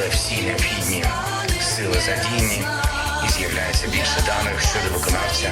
але всі необхідні сили задійні. І з'являється більше даних щодо виконавця.